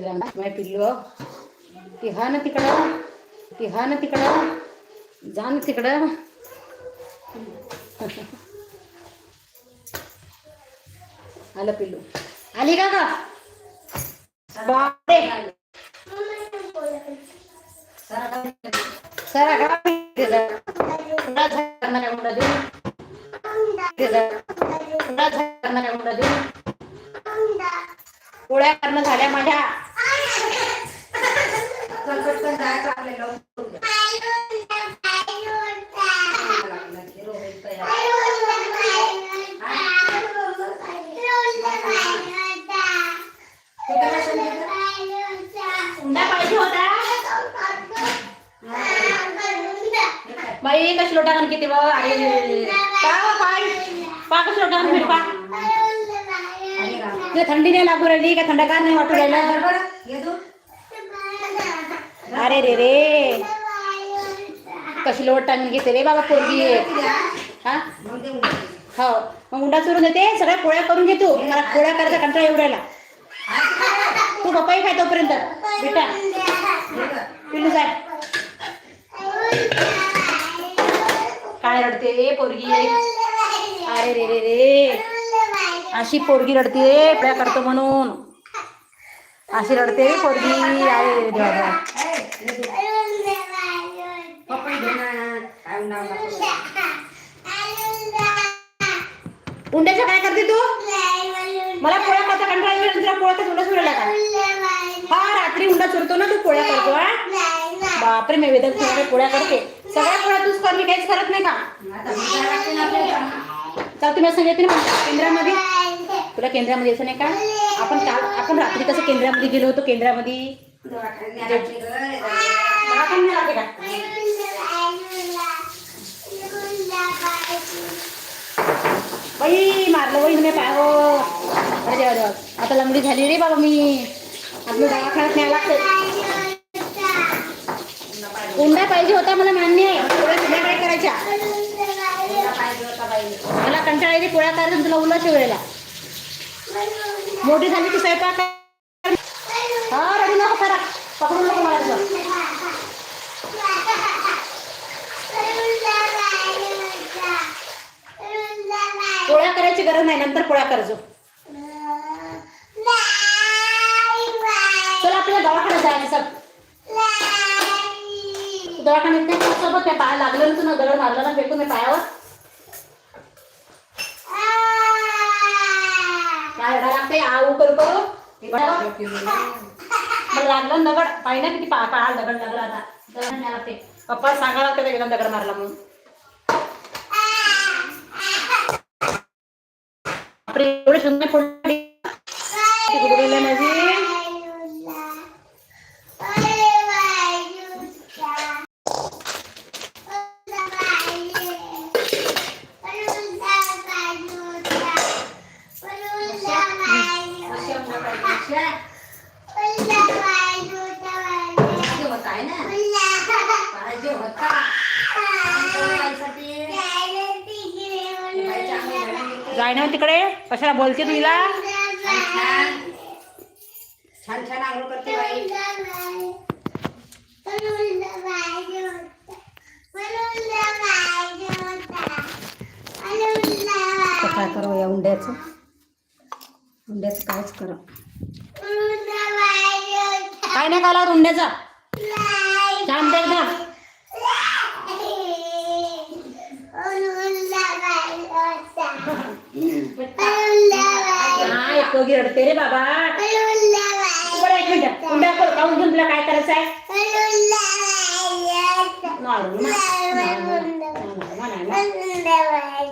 माझ्या पिल्लो ती हा ना तिकडं ती हा ना तिकडं जा ना तिकडं आलं पिल्लू आली का ग बापरे सरा का पोळ्या करणं झाल्या माझ्या चल पटकन जायचं आपल्याला लवकर उद्या. रोहित तयार. कुठं काय सांगितलं? उंडा बाई कशी लोटा किती बा अरे पाय पा कशी लोटा भेट पा. थंडी नाही लागू राहिली का? थंडगार नाही वाटू राहिलं? अरे रे रे. कशी लोट टांगून घेते रे बाबा पोरगी. हा? हो. मग उंडा चुरून देते सगळ्या पोळ्या करून घे तू. मला पोळ्या करायचा कंटाळा एवढ्याला तू पप्पाही खाय तोपर्यंत. बेटा. पिल्लू जाय काय रडते रे पोरगी? अरे रे रे रे. अशी पोरगी रडते रे पोळ्या करतो म्हणून. अशी रडते रे पोरगी. अरे रे रे देवा काय करते तू? मला पोळ्या करता कंटाळा येईल तुला पोळ्याचा उंडा तुला का हा रात्री उंडा सुरतो ना तू पोळ्या करतो हा? बापरे मी वेदन तुझ्या पोळ्या करते. सगळ्या पोळ्या तूच कर मी काहीच करत नाही का? चल तुम्ही असं येते ना केंद्रामध्ये. तुला केंद्रामध्ये असं नाही का? आपण काल आपण रात्री कसं केंद्रामध्ये गेलो होतो केंद्रामध्ये? बाई मारलं बाई मी पाय हो. अरे अरे आता लंगडी झाली रे बाबा मी. आपलं दवाखान्यात न्यायला लागते उंडा पाहिजे होता मला मान्य आहे. पोळ्या काय करायच्या. मला कंटाळा येते पोळ्या करायचं तुला उला वेळेला. मोठी झाली की स्वयंपाक कर. हा रडी नको करा पकडून नको मला पोळ्या करायची गरज नाही नंतर पोळ्या करजो. चला आपल्याला दवाखान्यात जायचं सर तू दवाखान्यात नाही सोबत काय पाय लागलं ना तुला दगड मारलं ना फेकून पायावर. काय रडा लागते आऊ करू करू. लागलं दगड. पाहिजे किती पा पायाला दगड लागला आता. दगड लागते पप्पा सांगायला लागते एकदम दगड मारला म्हणून? एवढे सुंदर फोडले माझी जाय ना तिकडे? कशाला बोलते तुला? छान छान आंघोळ करते बाई. काय करावं या उंड्याचं? उंड्याचं कायच करा. काय नाही काला उंड्याचा? छान दे एकदा रडते रे बाबा. एक मिनिट. काऊन घेऊन तुला काय करायचं आहे?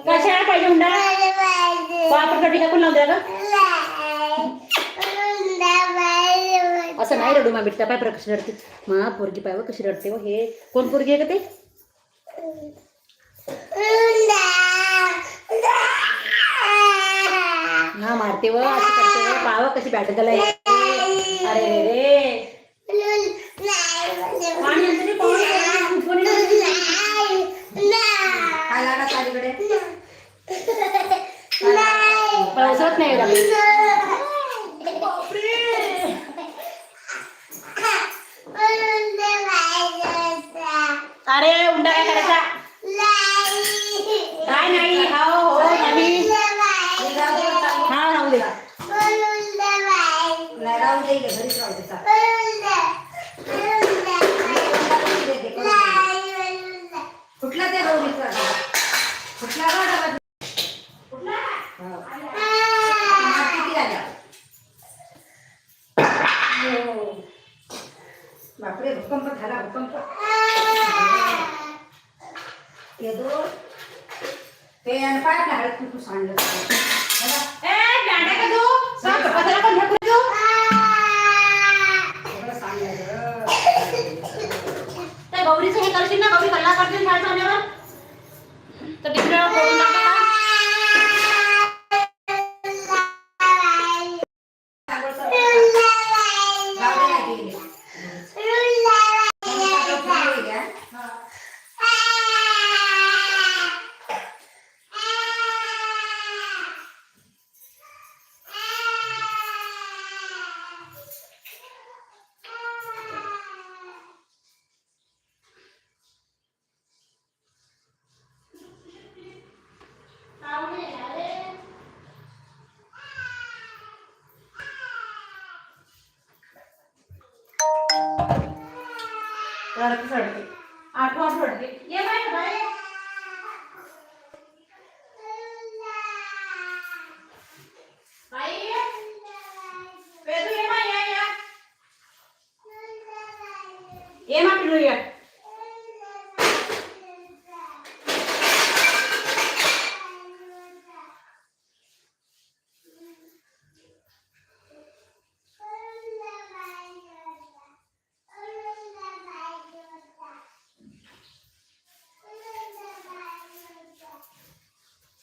कशाला पाहिजे उंडा बापर टाकून लावून द्या असं नाही रडू मा बिट्टा पाय बरं कशी रडते. मा पोरगी पाय कशी रडते हो, हे कोण पोरगी आहे का ते? खाते असं करते व पाव कशी बॅटर त्याला अरे रे. पावसात नाही अरे उंडा काय करायचा? का तू? सांडलं गौरीचं हे करशील ना गौरी कल्ला जाण्यावर तर टिफिनला रडते रडते. आठवं आठवं ये बाय बाय बाई. ये बाई या या ये मा पिलू ये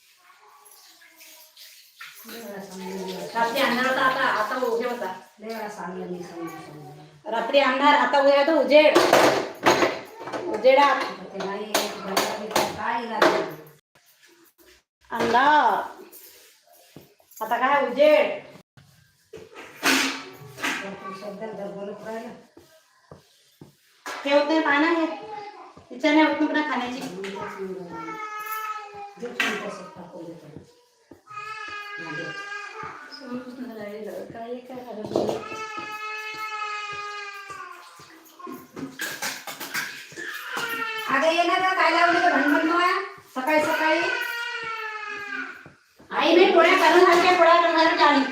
देवाला सांगून दिलं. रात्री अंधार आता आता उजेड होता. सांगलं मी रात्री अंधार आता उद्या होता उजेड. उजेडात काय अंधार. आता काय उजेड? तर तू हे होत नाही पाना हे तिच्या नाही होत ना खाण्याची. म्हणजे काय झालं अगं ये ना काय लावली भणभण नवा? सकाळी सकाळी. आई मी पोळ्या करून झाल्या पोळ्या झाल्या आली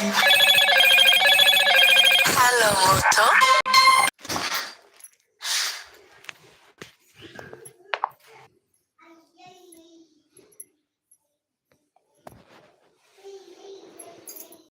ハロー。